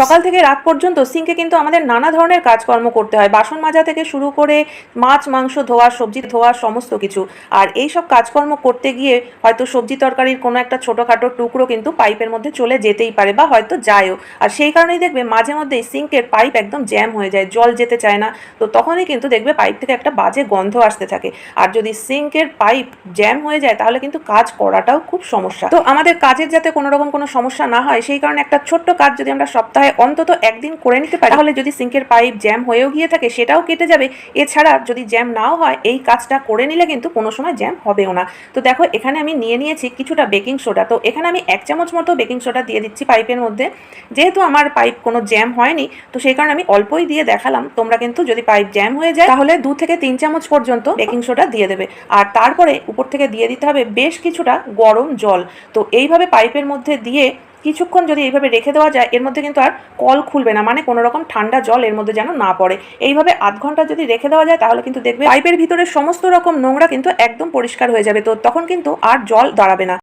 সকাল থেকে রাত পর্যন্ত সিঙ্কে কিন্তু আমাদের নানা ধরনের কাজকর্ম করতে হয়। বাসন মাজা থেকে শুরু করে মাছ, মাংস, ধোয়া, সবজি, ধোয়া, সমস্ত কিছু। আর এই সব কাজকর্ম করতে গিয়ে হয়তো সবজি তরকারির কোনো একটা ছোটোখাটো টুকরো কিন্তু পাইপের মধ্যে চলে যেতেই পারে বা হয়তো যায়ও। আর সেই কারণেই দেখবে মাঝে মধ্যে সিঙ্কের পাইপ একদম জ্যাম হয়ে যায়, জল যেতে চায় না। তো তখনই কিন্তু দেখবে পাইপ থেকে একটা বাজে গন্ধ আসতে থাকে। আর যদি সিঙ্কের পাইপ জ্যাম হয়ে যায়, তাহলে কিন্তু কাজ করাটাও খুব সমস্যা। তো আমাদের কাজের যাতে কোনো রকম কোনো সমস্যা না হয়, সেই কারণে একটা ছোট্ট কাজ যদি আমরা সপ্তাহে অন্তত একদিন করে নিতে পারি। তাহলে যদি সিঙ্কের পাইপ জ্যাম হয়েও গিয়ে থাকে, সেটাও কেটে যাবে। এছাড়া যদি জ্যাম নাও হয়, এই কাজটা করে নিলে কিন্তু কোনো সময় জ্যাম হবেও না। তো দেখো, এখানে আমি নিয়ে নিয়েছি কিছুটা বেকিং সোডা। তো এখানে আমি এক চামচ মতো বেকিং সোডা দিয়ে দিচ্ছি পাইপের মধ্যে। যেহেতু আমার পাইপ কোনো জ্যাম হয়নি, তো সেই কারণে আমি অল্পই দিয়ে দেখালাম। তোমরা কিন্তু যদি পাইপ জ্যাম হয়ে যায়, তাহলে দু থেকে তিন চামচ পর্যন্ত বেকিং সোডা দিয়ে দেবে। আর তারপরে উপর থেকে দিয়ে দিতে হবে বেশ কিছুটা গরম জল। তো এইভাবে পাইপের মধ্যে দিয়ে কিছুক্ষণ যদি এইভাবে রেখে দেওয়া যায়, এর মধ্যে কিন্তু আর কল খুলবে না। মানে কোনো রকম ঠান্ডা জল এর মধ্যে যেন না পড়ে। এইভাবে আধ ঘণ্টা যদি রেখে দেওয়া যায়, তাহলে কিন্তু দেখবে পাইপের ভিতরে সমস্ত রকম নোংরা কিন্তু একদম পরিষ্কার হয়ে যাবে। তো তখন কিন্তু আর জল দাঁড়াবে না।